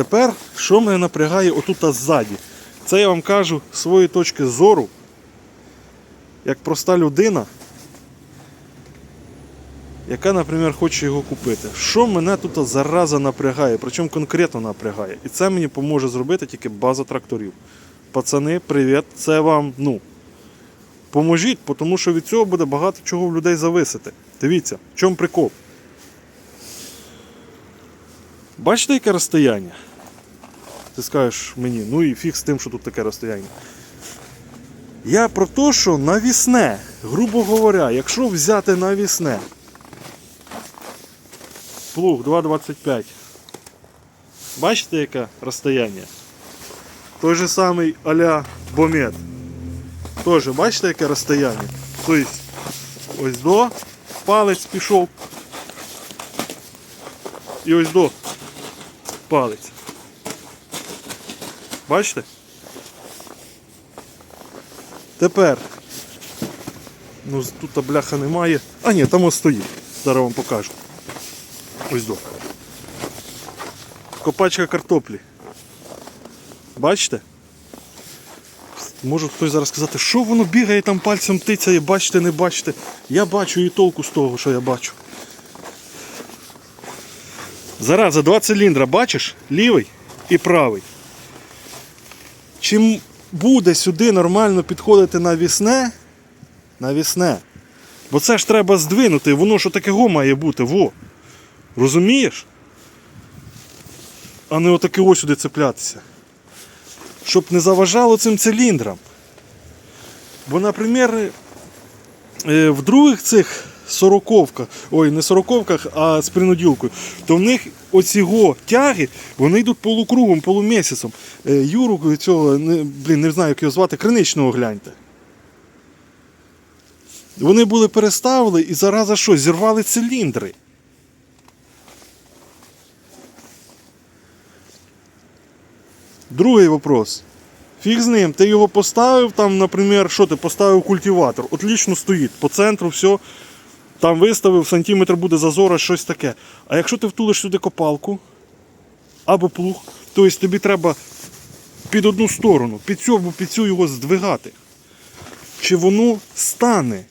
Тепер, що мене напрягає отут ззаді? Це я вам кажу з своєї точки зору, як проста людина, яка, наприклад, хоче його купити. Що мене тут зараза напрягає, причому конкретно напрягає. І це мені поможе зробити тільки база тракторів. Пацани, привіт, це вам, ну, поможіть, тому що від цього буде багато чого в людей зависити. Дивіться, в чому прикол. Бачите, яке розстояння? Ти скажеш мені, ну і фіг з тим, що тут таке розстояння. Я про те, що навісне, грубо говоря, якщо взяти навісне, плуг 2,25. Бачите, яке розстояння? Той же самий а-ля бомет. Тоже, бачите, яке розстояння? Тобто, ось до, палець пішов. І ось до палець. Бачите? Тепер. Ну, тут бляха немає. А ні, там ось стоїть. Зараз вам покажу. Ось до. Копачка картоплі. Бачите? Може хтось зараз сказати, що воно бігає там пальцем тицяє, бачите, не бачите. Я бачу і толку з того, що я бачу. Зараза, два циліндра, бачиш? Лівий і правий. Чим буде сюди нормально підходити навісне, навісне. Бо це ж треба здвинути, воно що такого має бути, во. Розумієш? А не отаке ось сюди цеплятися. Щоб не заважало цим циліндрам. Бо, наприклад, е, в других цих сороковках, ой, не сороковках, а з принуділкою, то в них оці го тяги, вони йдуть полукругом, полумісяцем. Е, Юру цього, не, блін, не знаю, як його звати, криничного гляньте. Вони були переставили і зараза що, зірвали циліндри. Другий вопрос. Фіг з ним, ти його поставив, там, наприклад, що ти поставив культиватор, отлично стоїть, по центру все, там виставив, сантиметр буде зазора, щось таке. А якщо ти втулиш сюди копалку або плуг, то тобі треба під одну сторону, під цю або під цю його здвигати. Чи воно стане?